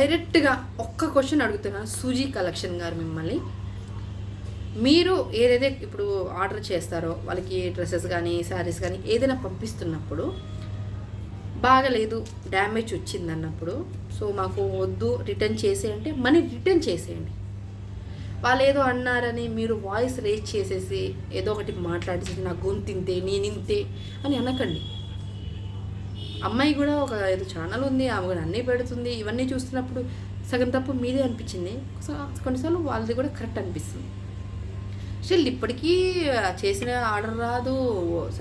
డైరెక్ట్గా ఒక్క క్వశ్చన్ అడుగుతున్నాను సూజీ కలెక్షన్ గారు మిమ్మల్ని. మీరు ఏదైతే ఇప్పుడు ఆర్డర్ చేస్తారో వాళ్ళకి డ్రెస్సెస్ కానీ శారీస్ కానీ ఏదైనా పంపిస్తున్నప్పుడు బాగలేదు డ్యామేజ్ వచ్చింది అన్నప్పుడు సో మాకు వద్దు రిటర్న్ చేసేయంటే మనీ రిటర్న్ చేసేయండి. వాళ్ళు ఏదో అన్నారని మీరు వాయిస్ రేజ్ చేసేసి ఏదో ఒకటి మాట్లాడేసి నా గొంతింతే నేనింతే అని అనకండి. అమ్మాయి కూడా ఒక ఏదో ఛానల్ ఉంది ఆమె కూడా అన్నీ పెడుతుంది ఇవన్నీ చూస్తున్నప్పుడు సగం తప్పు మీదే అనిపించింది. కొన్నిసార్లు వాళ్ళది కూడా కరెక్ట్ అనిపిస్తుంది. స్టిల్ ఇప్పటికీ చేసిన ఆర్డర్ రాదు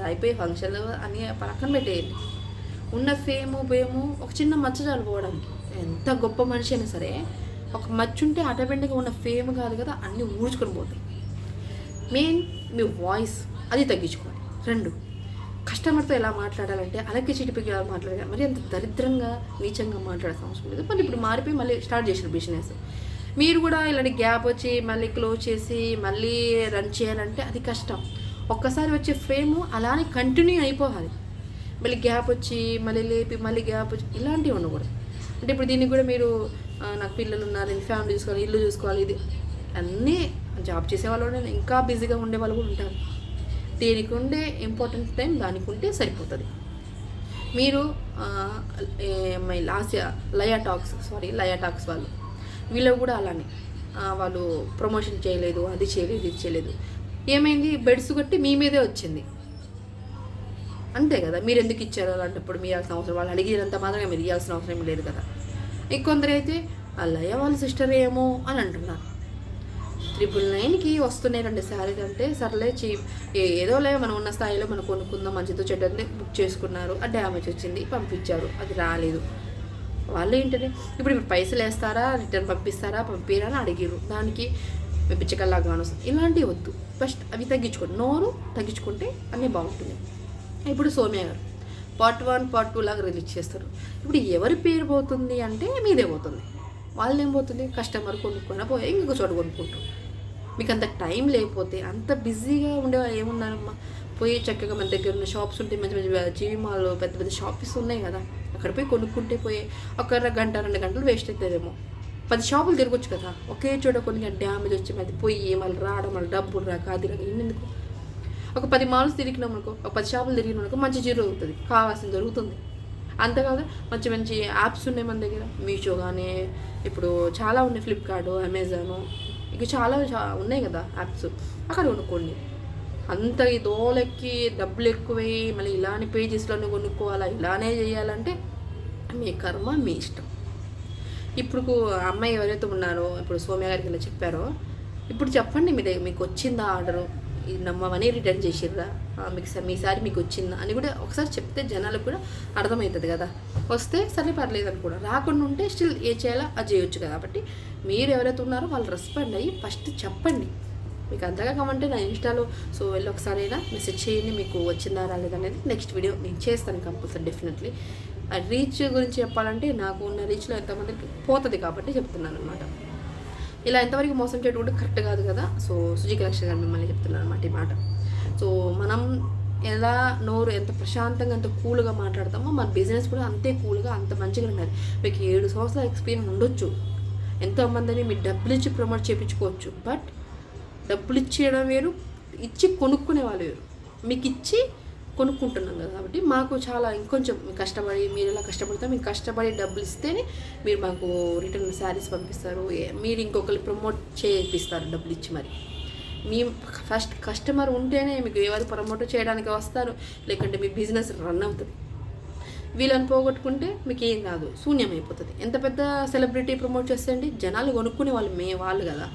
అయిపోయి ఫంక్షన్లు అని పక్కన పెట్టేయండి ఉన్న ఫేము పేము ఒక చిన్న మచ్చ చాలు ఎంత గొప్ప మనిషి అయినా సరే ఒక మచ్చ ఉంటే ఆటోమేటిక్గా ఉన్న ఫేమ్ కాదు కదా అన్నీ ఊడ్చుకొని పోతాయి. మెయిన్ మీ వాయిస్ అది తగ్గించుకోవాలి. రెండు కస్టమర్తో ఎలా మాట్లాడాలంటే అలాగే చిటిపికి ఎలా మాట్లాడాలి? మరి అంత దరిద్రంగా నీచంగా మాట్లాడాల్సిన అవసరం లేదు. మళ్ళీ ఇప్పుడు మారిపోయి మళ్ళీ స్టార్ట్ చేసిన బిజినెస్. మీరు కూడా ఇలాంటి గ్యాప్ వచ్చి మళ్ళీ క్లోజ్ చేసి మళ్ళీ రన్ చేయాలంటే అది కష్టం. ఒక్కసారి వచ్చే ఫేమ్ అలానే కంటిన్యూ అయిపోవాలి. మళ్ళీ గ్యాప్ వచ్చి మళ్ళీ లేపి మళ్ళీ గ్యాప్ వచ్చి ఇలాంటివి ఉండకూడదు. అంటే ఇప్పుడు దీనికి కూడా మీరు నాకు పిల్లలు ఉన్నారు నేను ఫ్యామిలీ చూసుకోవాలి ఇల్లు చూసుకోవాలి ఇది అన్నీ జాబ్ చేసే వాళ్ళు కూడా ఇంకా బిజీగా ఉండే వాళ్ళు కూడా ఉంటారు. దీనికి ఉండే ఇంపార్టెంట్ టైం దానికి ఉంటే సరిపోతుంది మీరు లాస్ట్ లయా టాక్స్ సారీ లయా టాక్స్ వాళ్ళు. వీళ్ళు కూడా అలానే. వాళ్ళు ప్రమోషన్ చేయలేదు అది చేయలేదు ఇది చేయలేదు. ఏమైంది? బెడ్స్ కొట్టి మీ మీదే వచ్చింది. అంతే కదా? మీరు ఎందుకు ఇచ్చారు అలాంటప్పుడు మీరు ఇవ్వాల్సిన అవసరం? వాళ్ళు అడిగినంత మాత్రమే మీరు ఇవ్వాల్సిన అవసరం లేదు కదా? ఇంకొందరైతే అయితే వాళ్ళ సిస్టర్ ఏమో అని అంటున్నారు. ట్రిపుల్ నైన్కి వస్తున్నాయి రండి శారీస్ అంటే సర్లే చీప్. ఏదోలే మనం ఉన్న స్థాయిలో మనం కొనుక్కుందాం మంచితో చెడ్డది బుక్ చేసుకున్నారు ఆ డ్యామేజ్ వచ్చింది పంపించారు అది రాలేదు. వాళ్ళు ఏంటనే ఇప్పుడు ఇప్పుడు పైసలు వేస్తారా రిటర్న్ పంపిస్తారా పంపిరా అని అడిగారు దానికి పిచ్చకల్లాగా వస్తుంది ఇలాంటివి వద్దు. ఫస్ట్ అవి తగ్గించుకోండి. నోరు తగ్గించుకుంటే అన్నీ బాగుంటుంది. ఇప్పుడు సోమ్య గారు పార్ట్ వన్ పార్ట్ టూ లాగా రిలీజ్ చేస్తారు. ఇప్పుడు ఎవరి పేరు పోతుంది అంటే మీదే పోతుంది. వాళ్ళు ఏం పోతుంది? కస్టమర్ కొనుక్కొని పోయి ఇంకొక చోట కొనుక్కుంటారు. మీకు అంత టైం లేకపోతే అంత బిజీగా ఉండేవాళ్ళు ఏమున్నారమ్మా? పోయి చక్కగా మన దగ్గర ఉన్న షాప్స్ ఉంటాయి మంచి మంచి జీవి మాల్ పెద్ద పెద్ద షాప్స్ ఉన్నాయి కదా. అక్కడ పోయి కొనుక్కుంటే పోయి ఒక గంట రెండు గంటలు వేస్ట్ అవుతుందేమో పది షాపులు తిరగొచ్చు కదా. ఒకే చోట కొన్ని డ్యామేజ్ వచ్చి అది పోయి మళ్ళీ రావడం మళ్ళీ డబ్బులు రాక అది రాక ఎందుకు ఒక పది మాల్స్ తిరిగినాం అనుకో ఒక పది షాపులు తిరిగినాం అనుకో మంచి జరుగుతుంది కావాల్సింది జరుగుతుంది అంతేకాదు మంచి మంచి యాప్స్ ఉన్నాయి మన దగ్గర. మీషో కానీ ఇప్పుడు చాలా ఉన్నాయి ఫ్లిప్కార్ట్ అమెజాను. ఇక చాలా చా- ఉన్నాయి కదా యాప్స్ అక్కడ కొనుక్కోండి. అంత ఈ దోలెక్కి డబ్బులు ఎక్కువై మళ్ళీ ఇలానే పేజెస్లోనే కొనుక్కోవాలా ఇలానే చేయాలంటే మీ కర్మ మీ ఇష్టం. ఇప్పుడు అమ్మాయి ఎవరైతే ఉన్నారో ఇప్పుడు సోమ్య గారికి ఇలా చెప్పారో ఇప్పుడు చెప్పండి మీ దగ్గర మీకు వచ్చిందా ఆర్డరు? ఇది నమ్మమని రిటర్న్ చేసిర్రా. మీకు మీసారి మీకు వచ్చిందా అని కూడా ఒకసారి చెప్తే జనాలకు కూడా అర్థమవుతుంది కదా. వస్తే సరే పర్లేదు అని కూడా. రాకుండా ఉంటే స్టిల్ ఏ చేయాలో అది చేయొచ్చు కదా. కాబట్టి మీరు ఎవరైతే ఉన్నారో వాళ్ళు రెస్పాండ్ అయ్యి ఫస్ట్ చెప్పండి. మీకు అంతగా కమంటే నా ఇన్స్టాలో సో వెళ్ళి ఒకసారి అయినా మెసేజ్ చేయండి మీకు వచ్చిందా రాలేదా అనేది నెక్స్ట్ వీడియో నేను చేస్తాను కంపల్సరీ డెఫినెట్లీ. ఆ రీచ్ గురించి చెప్పాలంటే నాకు ఉన్న రీచ్లో ఎంతమందికి పోతుంది కాబట్టి చెప్తున్నాను అనమాట ఇలా ఎంతవరకు మోసం చేయడం కూడా కరెక్ట్ కాదు కదా? సో సుజీ కలెక్షన్ గారు మిమ్మల్ని చెప్తున్నారు అనమాట ఈ మాట. సో మనం ఎలా నోరు ఎంత ప్రశాంతంగా ఎంత కూల్గా మాట్లాడతామో మన బిజినెస్ కూడా అంతే కూల్గా అంత మంచిగా ఉండాలి. మీకు ఏడు సంవత్సరాల ఎక్స్పీరియన్స్ ఉండొచ్చు. ఎంతోమందిని మీరు డబ్బులు ఇచ్చి ప్రమోట్ చేయించుకోవచ్చు బట్ డబ్బులు ఇచ్చేయడం వేరు ఇచ్చి కొనుక్కునే వాళ్ళు వేరు. మీకు ఇచ్చి కొనుక్కుంటున్నాం కదా కాబట్టి మాకు చాలా ఇంకొంచెం కష్టపడి మీరు ఎలా కష్టపడతాం మీకు కష్టపడి డబ్బులు ఇస్తేనే మీరు మాకు రిటర్న్ శారీస్ పంపిస్తారు. మీరు ఇంకొకరు ప్రమోట్ చేపిస్తారు డబ్బులు ఇచ్చి మరి. మీ ఫస్ట్ కస్టమర్ ఉంటేనే మీకు ఎవరు ప్రమోట్ చేయడానికి వస్తారు లేకుంటే మీ బిజినెస్ రన్ అవుతుంది. వీళ్ళని పోగొట్టుకుంటే మీకు ఏం రాదు శూన్యం అయిపోతుంది ఎంత పెద్ద సెలబ్రిటీ ప్రమోట్ చేస్తే అండి జనాలు కొనుక్కునే వాళ్ళు మే వాళ్ళు కదా.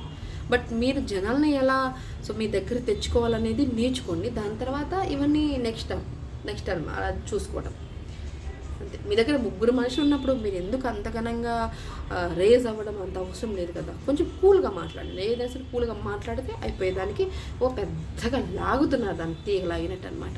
బట్ మీరు జనాల్ని ఎలా సో మీ దగ్గర తెచ్చుకోవాలనేది నేర్చుకోండి. దాని తర్వాత ఇవన్నీ నెక్స్ట్ నెక్స్ట్ టైం అలా చూసుకోవడం. అంతే. మీ దగ్గర ముగ్గురు మనుషులు ఉన్నప్పుడు మీరు ఎందుకు అంత ఘనంగా రేజ్ అవ్వడం అంత అవసరం లేదు కదా. కొంచెం కూల్గా మాట్లాడండి. ఏదైనా సరే కూల్గా మాట్లాడితే అయిపోయేదానికి ఓ పెద్దగా లాగుతున్నారు దాన్ని తీగలాగినట్టు అనమాట